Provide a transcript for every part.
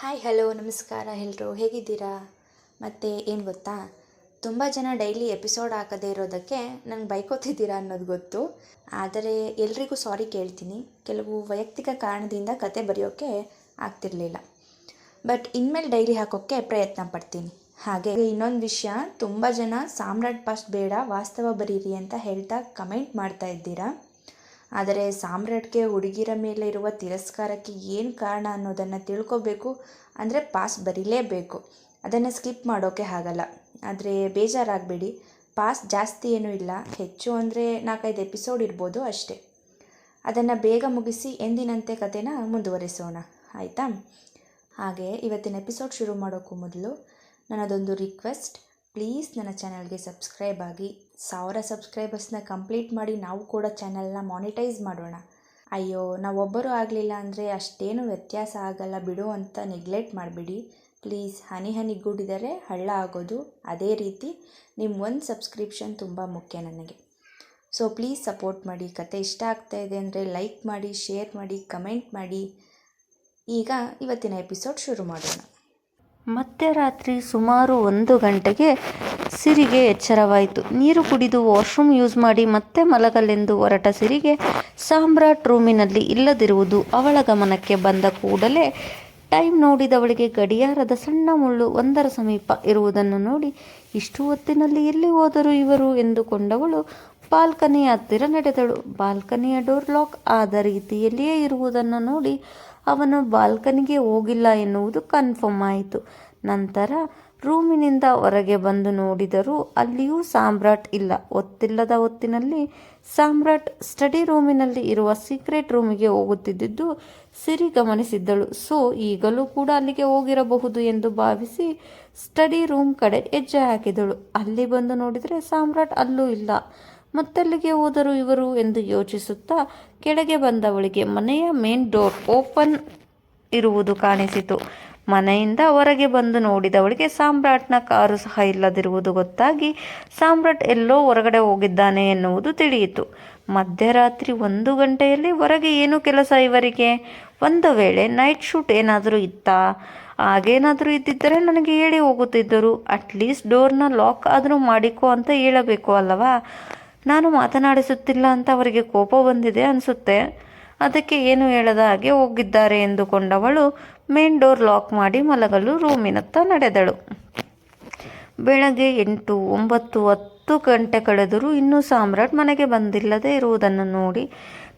Hi hello ನಮಸ್ಕಾರ ಎಲ್ಲರೂ ಹೇಗಿದ್ದೀರಾ? ಮತ್ತು ಏನು ಗೊತ್ತಾ? ತುಂಬ ಜನ ಡೈಲಿ ಎಪಿಸೋಡ್ ಹಾಕದೇ ಇರೋದಕ್ಕೆ ನಂಗೆ ಬೈಕೋತಿದ್ದೀರಾ ಅನ್ನೋದು ಗೊತ್ತು. ಆದರೆ ಎಲ್ರಿಗೂ ಸಾರಿ ಕೇಳ್ತೀನಿ. ಕೆಲವು ವೈಯಕ್ತಿಕ ಕಾರಣದಿಂದ ಕತೆ ಬರೆಯೋಕ್ಕೆ ಆಗ್ತಿರಲಿಲ್ಲ. ಬಟ್ ಇನ್ಮೇಲೆ ಡೈಲಿ ಹಾಕೋಕ್ಕೆ ಪ್ರಯತ್ನ ಪಡ್ತೀನಿ. ಹಾಗೆ ಇನ್ನೊಂದು ವಿಷಯ, ತುಂಬ ಜನ ಸಾಮ್ರಾಟ್ ಪಾಸ್ಟ್ ಬೇಡ, ವಾಸ್ತವ ಬರೀರಿ ಅಂತ ಹೇಳ್ತಾ ಕಮೆಂಟ್ ಮಾಡ್ತಾ ಇದ್ದೀರಾ? ಆದರೆ ಸಾಮ್ರಾಟ್ಗೆ ಹುಡುಗಿರ ಮೇಲೆ ಇರುವ ತಿರಸ್ಕಾರಕ್ಕೆ ಏನು ಕಾರಣ ಅನ್ನೋದನ್ನು ತಿಳ್ಕೊಬೇಕು ಅಂದರೆ ಪಾಸ್ ಬರೀಲೇಬೇಕು. ಅದನ್ನು ಸ್ಕಿಪ್ ಮಾಡೋಕ್ಕೆ ಆಗಲ್ಲ. ಆದರೆ ಬೇಜಾರಾಗಬೇಡಿ. ಪಾಸ್ ಜಾಸ್ತಿ ಏನೂ ಇಲ್ಲ. ಹೆಚ್ಚು ಅಂದರೆ ನಾಲ್ಕೈದು ಎಪಿಸೋಡ್ ಇರ್ಬೋದು ಅಷ್ಟೇ. ಅದನ್ನು ಬೇಗ ಮುಗಿಸಿ ಎಂದಿನಂತೆ ಕತೆನ ಮುಂದುವರಿಸೋಣ. ಆಯಿತಾ? ಹಾಗೆ ಇವತ್ತಿನ ಎಪಿಸೋಡ್ ಶುರು ಮಾಡೋಕ್ಕೂ ಮೊದಲು ನನ್ನದೊಂದು ರಿಕ್ವೆಸ್ಟ್ ಪ್ಲೀಸ್ ನನ್ನ ಚಾನಲ್ಗೆ ಸಬ್ಸ್ಕ್ರೈಬ್ ಆಗಿ, ಸಾವಿರ ಸಬ್ಸ್ಕ್ರೈಬರ್ಸ್ನ ಕಂಪ್ಲೀಟ್ ಮಾಡಿ ನಾವು ಕೂಡ ಚಾನಲ್ನ ಮಾನಿಟೈಸ್ ಮಾಡೋಣ. ಅಯ್ಯೋ, ನಾವೊಬ್ಬರು ಆಗಲಿಲ್ಲ ಅಂದರೆ ಅಷ್ಟೇನು ವ್ಯತ್ಯಾಸ ಆಗಲ್ಲ ಬಿಡು ಅಂತ ನೆಗ್ಲೆಕ್ಟ್ ಮಾಡಿಬಿಡಿ. ಪ್ಲೀಸ್, ಹನಿ ಹನಿ ಗೂಡಿದರೆ ಹಳ್ಳ ಆಗೋದು. ಅದೇ ರೀತಿ ನಿಮ್ಮ ಒಂದು ಸಬ್ಸ್ಕ್ರಿಪ್ಷನ್ ತುಂಬ ಮುಖ್ಯ ನನಗೆ. ಸೊ ಪ್ಲೀಸ್ ಸಪೋರ್ಟ್ ಮಾಡಿ. ಕತೆ ಇಷ್ಟ ಆಗ್ತಾ ಇದೆ ಅಂದರೆ ಲೈಕ್ ಮಾಡಿ ಶೇರ್ ಮಾಡಿ ಕಮೆಂಟ್ ಮಾಡಿ. ಈಗ ಇವತ್ತಿನ ಎಪಿಸೋಡ್ ಶುರು ಮಾಡೋಣ. ಮಧ್ಯರಾತ್ರಿ ಸುಮಾರು ಒಂದು ಗಂಟೆಗೆ ಸಿರಿಗೆ ಎಚ್ಚರವಾಯಿತು. ನೀರು ಕುಡಿದು ವಾಶ್ರೂಮ್ ಯೂಸ್ ಮಾಡಿ ಮತ್ತೆ ಮಲಗಲೆಂದು ಹೊರಟ ಸಿರಿಗೆ ಸಾಮ್ರಾಟ್ ರೂಮಿನಲ್ಲಿ ಇಲ್ಲದಿರುವುದು ಅವಳ ಗಮನಕ್ಕೆ ಬಂದ ಕೂಡಲೇ ಟೈಮ್ ನೋಡಿದವಳಿಗೆ ಗಡಿಯಾರದ ಸಣ್ಣ ಮುಳ್ಳು ಒಂದರ ಸಮೀಪ ಇರುವುದನ್ನು ನೋಡಿ ಇಷ್ಟು ಹೊತ್ತಿನಲ್ಲಿ ಎಲ್ಲಿ ಹೋದರು ಇವರು ಎಂದುಕೊಂಡವಳು ಬಾಲ್ಕನಿಯ ಹತ್ತಿರ ನಡೆದಳು. ಬಾಲ್ಕನಿಯ ಡೋರ್ ಲಾಕ್ ಆದ ರೀತಿಯಲ್ಲಿಯೇ ಇರುವುದನ್ನು ನೋಡಿ ಅವನು ಬಾಲ್ಕನಿಗೆ ಹೋಗಿಲ್ಲ ಎನ್ನುವುದು ಕನ್ಫರ್ಮ್ ಆಯಿತು. ನಂತರ ರೂಮಿನಿಂದ ಹೊರಗೆ ಬಂದು ನೋಡಿದರೂ ಅಲ್ಲಿಯೂ ಸಾಮ್ರಾಟ್ ಇಲ್ಲ. ಒತ್ತಿಲ್ಲದ ಹೊತ್ತಿನಲ್ಲಿ ಸಾಮ್ರಾಟ್ ಸ್ಟಡಿ ರೂಮಿನಲ್ಲಿ ಇರುವ ಸೀಕ್ರೆಟ್ ರೂಮಿಗೆ ಹೋಗುತ್ತಿದ್ದುದು ಸಿರಿ ಗಮನಿಸಿದ್ದಳು. ಸೊ ಈಗಲೂ ಕೂಡ ಅಲ್ಲಿಗೆ ಹೋಗಿರಬಹುದು ಎಂದು ಭಾವಿಸಿ ಸ್ಟಡಿ ರೂಮ್ ಕಡೆ ಹೆಜ್ಜೆ ಹಾಕಿದಳು. ಅಲ್ಲಿ ಬಂದು ನೋಡಿದರೆ ಸಾಮ್ರಾಟ್ ಅಲ್ಲೂ ಇಲ್ಲ. ಮತ್ತಲ್ಲಿಗೆ ಹೋದರು ಇವರು ಎಂದು ಯೋಚಿಸುತ್ತಾ ಕೆಳಗೆ ಬಂದವಳಿಗೆ ಮನೆಯ ಮೇನ್ ಡೋರ್ ಓಪನ್ ಇರುವುದು ಕಾಣಿಸಿತು. ಮನೆಯಿಂದ ಹೊರಗೆ ಬಂದು ನೋಡಿದವಳಿಗೆ ಸಾಮ್ರಾಟ್ನ ಕಾರು ಸಹ ಇಲ್ಲದಿರುವುದು ಗೊತ್ತಾಗಿ ಸಾಮ್ರಾಟ್ ಎಲ್ಲೋ ಹೊರಗಡೆ ಹೋಗಿದ್ದಾನೆ ಎನ್ನುವುದು ತಿಳಿಯಿತು. ಮಧ್ಯರಾತ್ರಿ ಒಂದು ಗಂಟೆಯಲ್ಲಿ ಹೊರಗೆ ಏನು ಕೆಲಸ ಇವರಿಗೆ? ಒಂದು ವೇಳೆ ನೈಟ್ ಶೂಟ್ ಏನಾದರೂ ಇತ್ತಾ? ಹಾಗೇನಾದರೂ ಇದ್ದಿದ್ದರೆ ನನಗೆ ಹೇಳಿ ಹೋಗುತ್ತಿದ್ದರು. ಅಟ್ಲೀಸ್ಟ್ ಡೋರ್ನ ಲಾಕ್ ಆದರೂ ಮಾಡಿಕೊ ಅಂತ ಹೇಳಬೇಕು ಅಲ್ಲವಾ? ನಾನು ಮಾತನಾಡಿಸುತ್ತಿಲ್ಲ ಅಂತ ಅವರಿಗೆ ಕೋಪ ಬಂದಿದೆ ಅನಿಸುತ್ತೆ. ಅದಕ್ಕೆ ಏನು ಹೇಳದ ಹಾಗೆ ಹೋಗಿದ್ದಾರೆ ಎಂದುಕೊಂಡವಳು ಮೇನ್ ಡೋರ್ ಲಾಕ್ ಮಾಡಿ ಮಲಗಲು ರೂಮಿನತ್ತ ನಡೆದಳು. ಬೆಳಗ್ಗೆ ಎಂಟು ಒಂಬತ್ತು ಹತ್ತು ಗಂಟೆ ಕಳೆದರೂ ಇನ್ನೂ ಸಾಮ್ರಾಟ್ ಮನೆಗೆ ಬಂದಿಲ್ಲದೆ ಇರುವುದನ್ನು ನೋಡಿ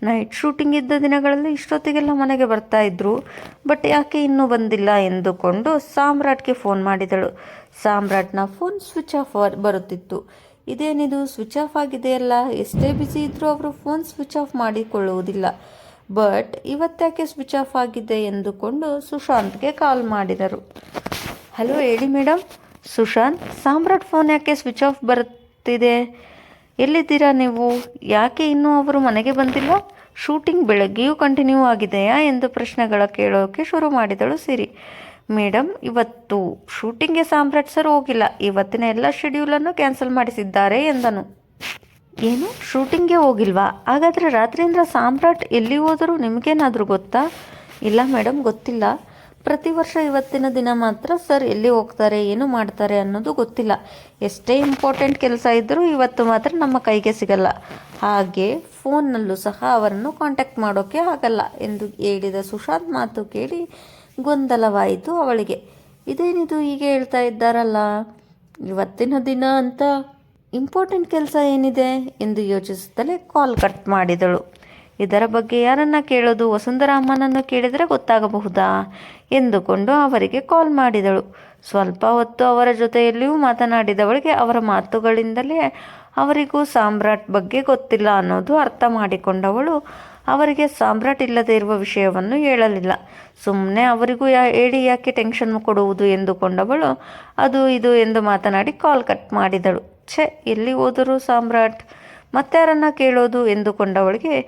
ನೈಟ್ ಶೂಟಿಂಗ್ ಇದ್ದ ದಿನಗಳಲ್ಲಿ ಇಷ್ಟೊತ್ತಿಗೆಲ್ಲ ಮನೆಗೆ ಬರ್ತಾ ಇದ್ರು. ಬಟ್ ಯಾಕೆ ಇನ್ನೂ ಬಂದಿಲ್ಲ ಎಂದುಕೊಂಡು ಸಾಮ್ರಾಟ್ಗೆ ಫೋನ್ ಮಾಡಿದಳು. ಸಾಮ್ರಾಟ್ನ ಫೋನ್ ಸ್ವಿಚ್ ಆಫ್ ಬರುತ್ತಿತ್ತು. ಇದೇನಿದು? ಸ್ವಿಚ್ ಆಫ್ ಆಗಿದೆಯಲ್ಲ ಎಷ್ಟೇ ಬಿಸಿ ಇದ್ದರೂ ಅವರು ಫೋನ್ ಸ್ವಿಚ್ ಆಫ್ ಮಾಡಿಕೊಳ್ಳುವುದಿಲ್ಲ. ಬಟ್ ಇವತ್ತ್ಯಾಕೆ ಸ್ವಿಚ್ ಆಫ್ ಆಗಿದೆ ಎಂದುಕೊಂಡು ಸುಶಾಂತ್ಗೆ ಕಾಲ್ ಮಾಡಿದರು. ಹಲೋ ಹೇಳಿ ಮೇಡಮ್ ಸುಶಾಂತ್, ಸಾಮ್ರಾಟ್ ಫೋನ್ ಯಾಕೆ ಸ್ವಿಚ್ ಆಫ್ ಬರುತ್ತಿದೆ ಎಲ್ಲಿದ್ದೀರಾ ನೀವು? ಯಾಕೆ ಇನ್ನೂ ಅವರು ಮನೆಗೆ ಬಂದಿಲ್ಲ? ಶೂಟಿಂಗ್ ಬೆಳಗ್ಗೆಯೂ ಕಂಟಿನ್ಯೂ ಆಗಿದೆಯಾ? ಎಂದು ಪ್ರಶ್ನೆಗಳ ಕೇಳೋಕೆ ಶುರು ಮಾಡಿದಳು ಸಿರಿ. ಮೇಡಮ್ ಇವತ್ತು ಶೂಟಿಂಗ್ಗೆ ಸಾಮ್ರಾಟ್ ಸರ್ ಹೋಗಿಲ್ಲ. ಇವತ್ತಿನ ಎಲ್ಲ ಶೆಡ್ಯೂಲನ್ನು ಕ್ಯಾನ್ಸಲ್ ಮಾಡಿಸಿದ್ದಾರೆ ಎಂದನು. ಏನು? ಶೂಟಿಂಗ್ಗೆ ಹೋಗಿಲ್ವಾ? ಹಾಗಾದರೆ ರಾತ್ರಿಯಿಂದ ಸಾಮ್ರಾಟ್ ಎಲ್ಲಿ ಹೋದರೂ ನಿಮಗೇನಾದರೂ ಗೊತ್ತಾ? ಇಲ್ಲ ಮೇಡಮ್ ಗೊತ್ತಿಲ್ಲ. ಪ್ರತಿ ವರ್ಷ ಇವತ್ತಿನ ದಿನ ಮಾತ್ರ ಸರ್ ಎಲ್ಲಿ ಹೋಗ್ತಾರೆ, ಏನು ಮಾಡ್ತಾರೆ ಅನ್ನೋದು ಗೊತ್ತಿಲ್ಲ. ಎಷ್ಟೇ ಇಂಪಾರ್ಟೆಂಟ್ ಕೆಲಸ ಇದ್ದರೂ ಇವತ್ತು ಮಾತ್ರ ನಮ್ಮ ಕೈಗೆ ಸಿಗಲ್ಲ. ಹಾಗೆ ಫೋನ್ನಲ್ಲೂ ಸಹ ಅವರನ್ನು ಕಾಂಟ್ಯಾಕ್ಟ್ ಮಾಡೋಕ್ಕೆ ಆಗಲ್ಲ ಎಂದು ಹೇಳಿದ ಸುಶಾಂತ್ ಮಾತು ಕೇಳಿ ಗೊಂದಲವಾಯಿತು ಅವಳಿಗೆ. ಇದೇನಿದು ಹೀಗೆ ಹೇಳ್ತಾ ಇದ್ದಾರಲ್ಲ? ಇವತ್ತಿನ ದಿನ ಅಂತ ಇಂಪಾರ್ಟೆಂಟ್ ಕೆಲಸ ಏನಿದೆ ಎಂದು ಯೋಚಿಸುತ್ತಲೇ ಕಾಲ್ ಕಟ್ ಮಾಡಿದಳು. ಇದರ ಬಗ್ಗೆ ಯಾರನ್ನ ಕೇಳೋದು, ವಸುಂಧರಾಮನನ್ನು ಕೇಳಿದರೆ ಗೊತ್ತಾಗಬಹುದಾ? ಎಂದುಕೊಂಡು ಅವರಿಗೆ ಕಾಲ್ ಮಾಡಿದಳು. ಸ್ವಲ್ಪ ಹೊತ್ತು ಅವರ ಜೊತೆಯಲ್ಲಿಯೂ ಮಾತನಾಡಿದವಳಿಗೆ ಅವರ ಮಾತುಗಳಿಂದಲೇ ಅವರಿಗೂ ಸಾಮ್ರಾಟ್ ಬಗ್ಗೆ ಗೊತ್ತಿಲ್ಲ ಅನ್ನೋದು ಅರ್ಥ ಮಾಡಿಕೊಂಡವಳು. ಅವರಿಗೆ ಸಾಮ್ರಾಟ್ ಇಲ್ಲದೆ ಇರುವ ವಿಷಯವನ್ನು ಹೇಳಲಿಲ್ಲ. ಸುಮ್ಮನೆ ಅವರಿಗೂ ಯಾ, ಹೇಳಿ ಯಾಕೆ ಟೆನ್ಷನ್ ಕೊಡುವುದು ಎಂದುಕೊಂಡವಳು, ಅದು ಇದು ಎಂದು ಮಾತನಾಡಿ ಕಾಲ್ ಕಟ್ ಮಾಡಿದಳು. ಛೆ, ಎಲ್ಲಿ ಹೋದರು ಸಾಮ್ರಾಟ್, ಮತ್ತಾರನ್ನ ಕೇಳೋದು ಎಂದುಕೊಂಡವಳಿಗೆ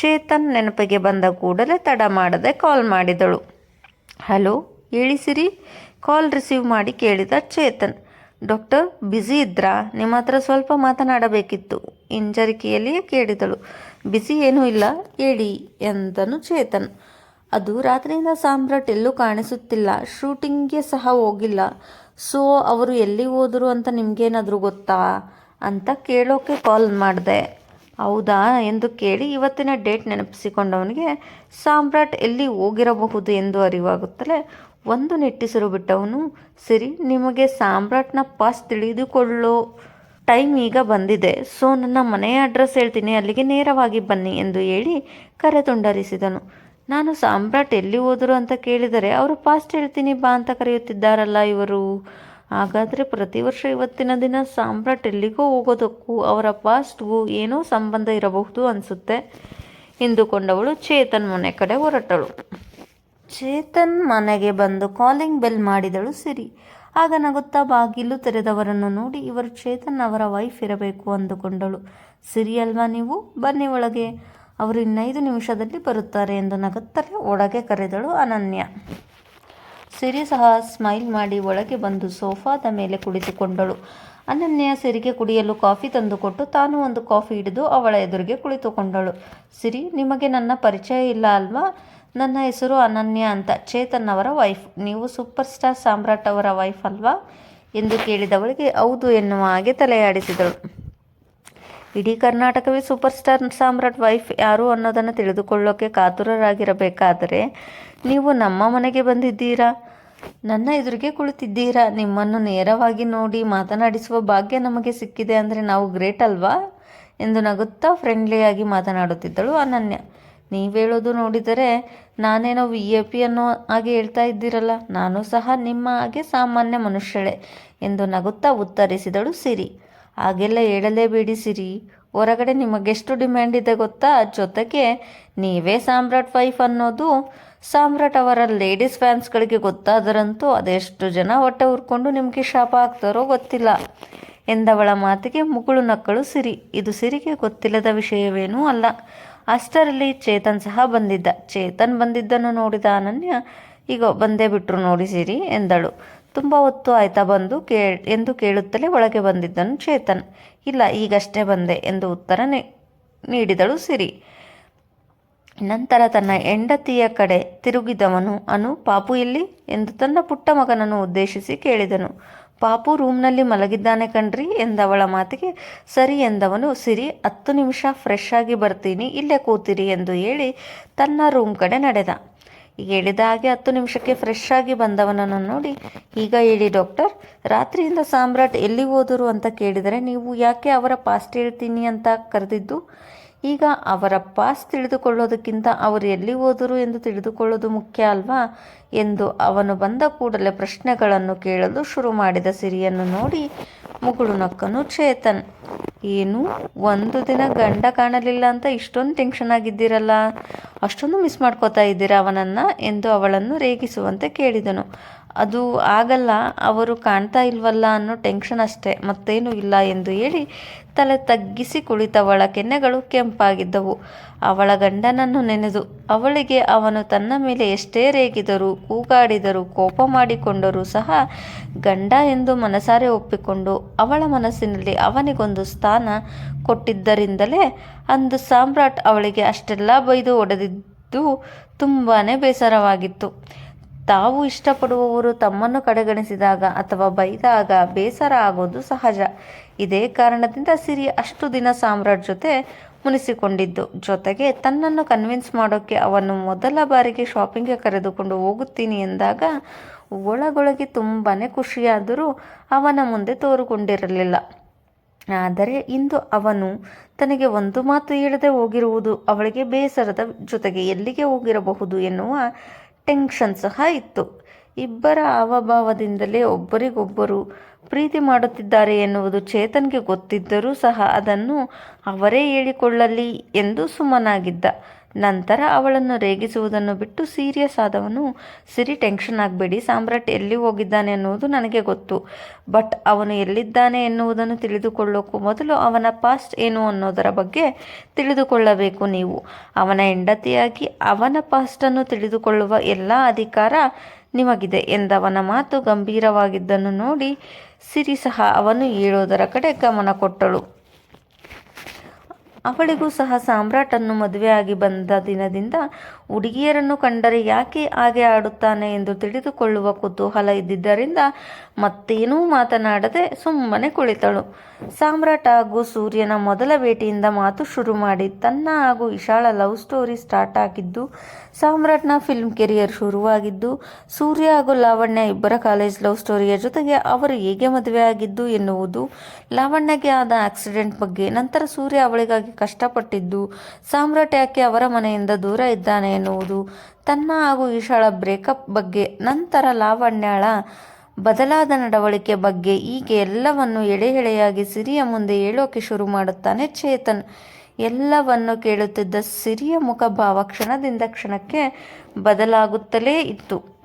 ಚೇತನ್ ನೆನಪಿಗೆ ಬಂದ ಕೂಡಲೇ ತಡ ಮಾಡದೆ ಕಾಲ್ ಮಾಡಿದಳು. ಹಲೋ, ಹೇಳಿ ಸಿರಿ, ಕಾಲ್ ರಿಸೀವ್ ಮಾಡಿ ಕೇಳಿದ ಚೇತನ್. ಡಾಕ್ಟರ್, ಬ್ಯುಸಿ ಇದ್ರಾ? ನಿಮ್ಮ ಹತ್ರ ಸ್ವಲ್ಪ ಮಾತನಾಡಬೇಕಿತ್ತು. ಹಿಂಜರಿಕೆಯಲ್ಲಿಯೇ ಕೇಳಿದಳು. ಬ್ಯುಸಿ ಏನೂ ಇಲ್ಲ ಹೇಳಿ ಎಂದನು ಚೇತನ್. ಅದು ರಾತ್ರಿಯಿಂದ ಸಾಮ್ರಾಟ್ ಎಲ್ಲೂ ಕಾಣಿಸುತ್ತಿಲ್ಲ, ಶೂಟಿಂಗ್ಗೆ ಸಹ ಹೋಗಿಲ್ಲ. ಸೊ, ಅವರು ಎಲ್ಲಿ ಹೋದರು ಅಂತ ನಿಮಗೇನಾದರೂ ಗೊತ್ತಾ? ಅಂತ ಕೇಳೋಕೆ ಕಾಲ್ ಮಾಡಿದೆ. ಹೌದಾ ಎಂದು ಕೇಳಿ ಇವತ್ತಿನ ಡೇಟ್ ನೆನಪಿಸಿಕೊಂಡವನಿಗೆ, ಸಾಮ್ರಾಟ್ ಎಲ್ಲಿ ಹೋಗಿರಬಹುದು ಎಂದು ಅರಿವಾಗುತ್ತಲೇ ಒಂದು ನಿಟ್ಟಿಸಿರು ಬಿಟ್ಟವನು, ಸರಿ, ನಿಮಗೆ ಸಾಮ್ರಾಟ್ನ ಪಾಸ್ ತಿಳಿದುಕೊಳ್ಳೋ ಟೈಮ್ ಈಗ ಬಂದಿದೆ. ಸೊ, ನನ್ನ ಮನೆಯ ಅಡ್ರೆಸ್ ಹೇಳ್ತೀನಿ. ಅಲ್ಲಿಗೆ ನೇರವಾಗಿ ಬನ್ನಿ ಎಂದು ಹೇಳಿ ಕರೆ ತುಂಡರಿಸಿದನು ನಾನು, ಸಾಮ್ರಾಟ್ ಎಲ್ಲಿ ಹೋದರು ಅಂತ ಕೇಳಿದರೆ ಅವರು ಪಾಸ್ಟ್ ಹೇಳ್ತೀನಿ, ಬಾ ಅಂತ ಕರೆಯುತ್ತಿದ್ದಾರಲ್ಲ ಇವರು. ಹಾಗಾದರೆ ಪ್ರತಿ ವರ್ಷ ಇವತ್ತಿನ ದಿನ ಸಾಮ್ರಾಟ್ ಎಲ್ಲಿಗೋ ಹೋಗೋದಕ್ಕೂ ಅವರ ಪಾಸ್ಟ್ಗೂ ಏನೋ ಸಂಬಂಧ ಇರಬಹುದು ಅನಿಸುತ್ತೆ ಎಂದುಕೊಂಡವಳು ಚೇತನ್ ಮನೆ ಕಡೆ ಹೊರಟಳು. ಚೇತನ್ ಮನೆಗೆ ಬಂದು ಕಾಲಿಂಗ್ ಬೆಲ್ ಮಾಡಿದಳು ಸಿರಿ. ಆಗ ನಗುತ್ತಾ ಬಾಗಿಲು ತೆರೆದವರನ್ನು ನೋಡಿ ಇವರು ಚೇತನ್ ಅವರ ವೈಫ್ ಇರಬೇಕು ಅಂದುಕೊಂಡಳು. ಸಿರಿ ನೀವು? ಬನ್ನಿ ಒಳಗೆ. ಅವರು ಇನ್ನೈದು ನಿಮಿಷದಲ್ಲಿ ಬರುತ್ತಾರೆ ಎಂದು ನಗುತ್ತಲೆ ಒಳಗೆ ಕರೆದಳು ಅನನ್ಯ. ಸಿರಿ ಸಹ ಸ್ಮೈಲ್ ಮಾಡಿ ಒಳಗೆ ಬಂದು ಸೋಫಾದ ಮೇಲೆ ಕುಳಿತುಕೊಂಡಳು. ಅನನ್ಯ ಸಿರಿಗೆ ಕುಡಿಯಲು ಕಾಫಿ ತಂದುಕೊಟ್ಟು ತಾನು ಒಂದು ಕಾಫಿ ಹಿಡಿದು ಅವಳ ಎದುರಿಗೆ ಕುಳಿತುಕೊಂಡಳು. ಸಿರಿ, ನಿಮಗೆ ನನ್ನ ಪರಿಚಯ ಇಲ್ಲ ಅಲ್ವಾ? ನನ್ನ ಹೆಸರು ಅನನ್ಯ ಅಂತ ಚೇತನ್ ಅವರ ವೈಫ್. ನೀವು ಸೂಪರ್ ಸ್ಟಾರ್ ಸಾಮ್ರಾಟ್ ಅವರ ವೈಫ್ ಅಲ್ವಾ? ಎಂದು ಕೇಳಿದವಳಿಗೆ, ಹೌದು ಎನ್ನುವ ಹಾಗೆ ತಲೆಯಾಡಿಸಿದಳು. ಇಡೀ ಕರ್ನಾಟಕವೇ ಸೂಪರ್ ಸ್ಟಾರ್ ಸಾಮ್ರಾಟ್ ವೈಫ್ ಯಾರು ಅನ್ನೋದನ್ನು ತಿಳಿದುಕೊಳ್ಳೋಕೆ ಕಾತುರರಾಗಿರಬೇಕಾದರೆ ನೀವು ನಮ್ಮ ಮನೆಗೆ ಬಂದಿದ್ದೀರಾ? ನನ್ನ ಎದುರಿಗೆ ಕುಳಿತಿದ್ದೀರಾ? ನಿಮ್ಮನ್ನು ನೇರವಾಗಿ ನೋಡಿ ಮಾತನಾಡಿಸುವ ಭಾಗ್ಯ ನಮಗೆ ಸಿಕ್ಕಿದೆ ಅಂದರೆ ನಾವು ಗ್ರೇಟ್ ಅಲ್ವಾ? ಎಂದು ನಗುತ್ತಾ ಫ್ರೆಂಡ್ಲಿಯಾಗಿ ಮಾತನಾಡುತ್ತಿದ್ದಳು ಅನನ್ಯ. ನೀವು ಹೇಳೋದು ನೋಡಿದರೆ ನಾನೇನೋ ವಿ ಎ ಪಿ ಅನ್ನೋ ಹಾಗೆ ಹೇಳ್ತಾ ಇದ್ದೀರಲ್ಲ, ನಾನು ಸಹ ನಿಮ್ಮ ಹಾಗೆ ಸಾಮಾನ್ಯ ಮನುಷ್ಯಳೆ ಎಂದು ನಗುತ್ತಾ ಉತ್ತರಿಸಿದಳು ಸಿರಿ. ಹಾಗೆಲ್ಲ ಹೇಳಲೇಬೇಡಿ ಸಿರಿ. ಹೊರಗಡೆ ನಿಮಗೆಷ್ಟು ಡಿಮ್ಯಾಂಡ್ ಇದೆ ಗೊತ್ತಾ? ಜೊತೆಗೆ ನೀವೇ ಸಾಮ್ರಾಟ್ ವೈಫ್ ಅನ್ನೋದು, ಸಾಮ್ರಾಟ್ ಅವರ ಲೇಡೀಸ್ ಫ್ಯಾನ್ಸ್ಗಳಿಗೆ ಗೊತ್ತಾದರಂತೂ ಅದೆಷ್ಟು ಜನ ಹೊಟ್ಟೆ ಉರ್ಕೊಂಡು ನಿಮಗೆ ಶಾಪ ಆಗ್ತಾರೋ ಗೊತ್ತಿಲ್ಲ ಎಂದವಳ ಮಾತಿಗೆ ಮುಗುಳು ನಕ್ಕಳು ಸಿರಿ. ಇದು ಸಿರಿಗೆ ಗೊತ್ತಿಲ್ಲದ ವಿಷಯವೇನೂ ಅಲ್ಲ. ಅಷ್ಟರಲ್ಲಿ ಚೇತನ್ ಸಹ ಬಂದಿದ್ದ. ಚೇತನ್ ಬಂದಿದ್ದನ್ನು ನೋಡಿದ ಅನನ್ಯ ಈಗ ಬಂದೇ ಬಿಟ್ಟರು ನೋಡಿ ಸಿರಿ ಎಂದಳು. ತುಂಬ ಹೊತ್ತು ಆಯ್ತಾ ಬಂದು ಕೇ, ಎಂದು ಕೇಳುತ್ತಲೇ ಒಳಗೆ ಬಂದಿದ್ದನು ಚೇತನ್. ಇಲ್ಲ, ಈಗಷ್ಟೇ ಬಂದೆ ಎಂದು ಉತ್ತರ ನೀಡಿದಳು ಸಿರಿ. ನಂತರ ತನ್ನ ಹೆಂಡತಿಯ ಕಡೆ ತಿರುಗಿದವನು, ಅನು, ಪಾಪು ಇಲ್ಲಿ ಎಂದು ತನ್ನ ಪುಟ್ಟ ಮಗನನ್ನು ಉದ್ದೇಶಿಸಿ ಕೇಳಿದನು. ಪಾಪು ರೂಮ್ನಲ್ಲಿ ಮಲಗಿದ್ದಾನೆ ಕಣ್ರಿ ಎಂದವಳ ಮಾತಿಗೆ, ಸರಿ ಎಂದವನು, ಸಿರಿ, ಹತ್ತು ನಿಮಿಷ ಫ್ರೆಶ್ ಆಗಿ ಬರ್ತೀನಿ, ಇಲ್ಲೇ ಕೂತಿರಿ ಎಂದು ಹೇಳಿ ತನ್ನ ರೂಮ್ ಕಡೆ ನಡೆದ. ಹೇಳಿದ ಹಾಗೆ ಹತ್ತು ನಿಮಿಷಕ್ಕೆ ಫ್ರೆಶ್ ಆಗಿ ಬಂದವನನ್ನು ನೋಡಿ, ಈಗ ಹೇಳಿ ಡಾಕ್ಟರ್ ರಾತ್ರಿಯಿಂದ ಸಾಮ್ರಾಟ್ ಎಲ್ಲಿ ಹೋದರು ಅಂತ ಕೇಳಿದರೆ ನೀವು ಯಾಕೆ ಅವರ ಪಾಸ್ಟ್ ಹೇಳ್ತೀನಿ ಅಂತ ಕರೆದಿದ್ದು? ಈಗ ಅವರ ಪಾಸ್ ತಿಳಿದುಕೊಳ್ಳೋದಕ್ಕಿಂತ ಅವರು ಎಲ್ಲಿ ಹೋದರು ಎಂದು ತಿಳಿದುಕೊಳ್ಳೋದು ಮುಖ್ಯ ಅಲ್ವಾ? ಎಂದು ಅವನು ಬಂದ ಕೂಡಲೇ ಪ್ರಶ್ನೆಗಳನ್ನು ಕೇಳಲು ಶುರು ಮಾಡಿದ ಸಿರಿಯನ್ನು ನೋಡಿ ಮುಗುಳು ನಕ್ಕನು ಚೇತನ್. ಏನು? ಒಂದು ದಿನ ಗಂಡ ಕಾಣಲಿಲ್ಲ ಅಂತ ಇಷ್ಟೊಂದು ಟೆನ್ಷನ್ ಆಗಿದ್ದೀರಲ್ಲ? ಅಷ್ಟೊಂದು ಮಿಸ್ ಮಾಡ್ಕೋತಾ ಇದ್ದೀರಾ ಅವನನ್ನು? ಎಂದು ಅವಳನ್ನು ರೇಗಿಸುವಂತೆ ಕೇಳಿದನು. ಅದು ಆಗಲ್ಲ, ಅವರು ಕಾಣ್ತಾ ಇಲ್ವಲ್ಲ ಅನ್ನೋ ಟೆನ್ಷನ್ ಅಷ್ಟೇ, ಮತ್ತೇನೂ ಇಲ್ಲ ಎಂದು ಹೇಳಿ ತಲೆ ತಗ್ಗಿಸಿ ಕುಳಿತವಳ ಕೆನ್ನೆಗಳು ಕೆಂಪಾಗಿದ್ದವು. ಅವಳ ಗಂಡನನ್ನು ನೆನೆದು ಅವಳಿಗೆ ಅವನು ತನ್ನ ಮೇಲೆ ಎಷ್ಟೇ ರೇಗಿದರೂ, ಕೂಗಾಡಿದರೂ, ಕೋಪ ಮಾಡಿಕೊಂಡರೂ ಸಹ ಗಂಡ ಎಂದು ಮನಸಾರೆ ಒಪ್ಪಿಕೊಂಡು ಅವಳ ಮನಸ್ಸಿನಲ್ಲಿ ಅವನಿಗೊಂದು ಸ್ಥಾನ ಕೊಟ್ಟಿದ್ದರಿಂದಲೇ ಅಂದು ಸಾಮ್ರಾಟ್ ಅವಳಿಗೆ ಅಷ್ಟೆಲ್ಲ ಬೈದು ಒಡೆದಿದ್ದು ತುಂಬಾ ಬೇಸರವಾಗಿತ್ತು. ತಾವು ಇಷ್ಟಪಡುವವರು ತಮ್ಮನ್ನು ಕಡೆಗಣಿಸಿದಾಗ ಅಥವಾ ಬೈದಾಗ ಬೇಸರ ಆಗೋದು ಸಹಜ. ಇದೇ ಕಾರಣದಿಂದ ಸಿರಿ ಅಷ್ಟು ದಿನ ಸಾಮ್ರಾಟ್ ಜೊತೆ ಮುನಿಸಿಕೊಂಡಿದ್ದು. ಜೊತೆಗೆ ತನ್ನನ್ನು ಕನ್ವಿನ್ಸ್ ಮಾಡೋಕ್ಕೆ ಅವನು ಮೊದಲ ಬಾರಿಗೆ ಶಾಪಿಂಗ್ಗೆ ಕರೆದುಕೊಂಡು ಹೋಗುತ್ತೀನಿ ಎಂದಾಗ ಒಳಗೊಳಗೆ ತುಂಬಾ ಖುಷಿಯಾದರೂ ಅವನ ಮುಂದೆ ತೋರುಕೊಂಡಿರಲಿಲ್ಲ ಆದರೆ ಇಂದು ಅವನು ತನಗೆ ಒಂದು ಮಾತು ಹೇಳದೆ ಹೋಗಿರುವುದು ಅವಳಿಗೆ ಬೇಸರದ ಜೊತೆಗೆ ಎಲ್ಲಿಗೆ ಹೋಗಿರಬಹುದು ಎನ್ನುವ ಟೆನ್ಷನ್ ಸಹ ಇತ್ತು. ಇಬ್ಬರ ಹಾವಭಾವದಿಂದಲೇ ಒಬ್ಬರಿಗೊಬ್ಬರು ಪ್ರೀತಿ ಮಾಡುತ್ತಿದ್ದಾರೆ ಎನ್ನುವುದು ಚೇತನ್ಗೆ ಗೊತ್ತಿದ್ದರೂ ಸಹ ಅದನ್ನು ಅವರೇ ಹೇಳಿಕೊಳ್ಳಲಿ ಎಂದು ಸುಮ್ಮನಾಗಿದ್ದ. ನಂತರ ಅವಳನ್ನು ರೇಗಿಸುವುದನ್ನು ಬಿಟ್ಟು ಸೀರಿಯಸ್ ಆದವನು ಸಿರಿ ಟೆನ್ಷನ್ ಆಗಬೇಡಿ. ಸಾಮ್ರಾಟ್ ಎಲ್ಲಿ ಹೋಗಿದ್ದಾನೆ ಅನ್ನುವುದು ನನಗೆ ಗೊತ್ತು. ಬಟ್ ಅವನು ಎಲ್ಲಿದ್ದಾನೆ ಎನ್ನುವುದನ್ನು ತಿಳಿದುಕೊಳ್ಳೋಕ್ಕೂ ಮೊದಲು ಅವನ ಪಾಸ್ಟ್ ಏನು ಅನ್ನೋದರ ಬಗ್ಗೆ ತಿಳಿದುಕೊಳ್ಳಬೇಕು ನೀವು. ಅವನ ಹೆಂಡತಿಯಾಗಿ ಅವನ ಪಾಸ್ಟನ್ನು ತಿಳಿದುಕೊಳ್ಳುವ ಎಲ್ಲ ಅಧಿಕಾರ ನಿಮಗಿದೆ ಎಂದವನ ಮಾತು ಗಂಭೀರವಾಗಿದ್ದನ್ನು ನೋಡಿ ಸಿರಿ ಸಹ ಅವನು ಹೇಳೋದರ ಕಡೆ ಗಮನ ಕೊಟ್ಟಳು. ಅವಳಿಗೂ ಸಹ ಸಾಮ್ರಾಟನ್ನು ಮದುವೆಯಾಗಿ ಬಂದ ದಿನದಿಂದ ಹುಡುಗಿಯರನ್ನು ಕಂಡರೆ ಯಾಕೆ ಹಾಗೆ ಆಡುತ್ತಾನೆ ಎಂದು ತಿಳಿದುಕೊಳ್ಳುವ ಕುತೂಹಲ ಇದ್ದಿದ್ದರಿಂದ ಮತ್ತೇನೂ ಮಾತನಾಡದೆ ಸುಮ್ಮನೆ ಕುಳಿತಳು. ಸಾಮ್ರಾಟ್ ಹಾಗೂ ಸೂರ್ಯನ ಮೊದಲ ಭೇಟಿಯಿಂದ ಮಾತು ಶುರು ಮಾಡಿ ತನ್ನ ಹಾಗೂ ವಿಶಾಲ ಲವ್ ಸ್ಟೋರಿ ಸ್ಟಾರ್ಟ್ ಆಗಿದ್ದು, ಸಾಮ್ರಾಟ್ನ ಫಿಲ್ಮ್ ಕೆರಿಯರ್ ಶುರುವಾಗಿದ್ದು, ಸೂರ್ಯ ಹಾಗೂ ಲಾವಣ್ಯ ಇಬ್ಬರ ಕಾಲೇಜ್ ಲವ್ ಸ್ಟೋರಿಯ ಜೊತೆಗೆ ಅವರು ಹೇಗೆ ಮದುವೆ ಆಗಿದ್ದು ಎನ್ನುವುದು, ಲಾವಣ್ಯಗೆ ಆದ ಆಕ್ಸಿಡೆಂಟ್ ಬಗ್ಗೆ, ನಂತರ ಸೂರ್ಯ ಅವಳಿಗಾಗಿ ಕಷ್ಟಪಟ್ಟಿದ್ದು, ಸಾಮ್ರಾಟ್ ಯಾಕೆ ಅವರ ಮನೆಯಿಂದ ದೂರ ಇದ್ದಾನೆ ಎನ್ನುವುದು. ತನ್ನ ಹಾಗೂ ಈಶಾಳ ಬ್ರೇಕಪ್ ಬಗ್ಗೆ, ನಂತರ ಲಾವಣ್ಯಳ ಬದಲಾದ ನಡವಳಿಕೆ ಬಗ್ಗೆ ಹೀಗೆ ಎಲ್ಲವನ್ನು ಎಳೆ ಎಳೆಯಾಗಿ ಸಿರಿಯ ಮುಂದೆ ಹೇಳೋಕೆ ಶುರು ಮಾಡುತ್ತಾನೆ ಚೇತನ್. ಎಲ್ಲವನ್ನು ಕೇಳುತ್ತಿದ್ದ ಸಿರಿಯ ಮುಖಭಾವ ಕ್ಷಣದಿಂದ ಕ್ಷಣಕ್ಕೆ ಬದಲಾಗುತ್ತಲೇ ಇತ್ತು.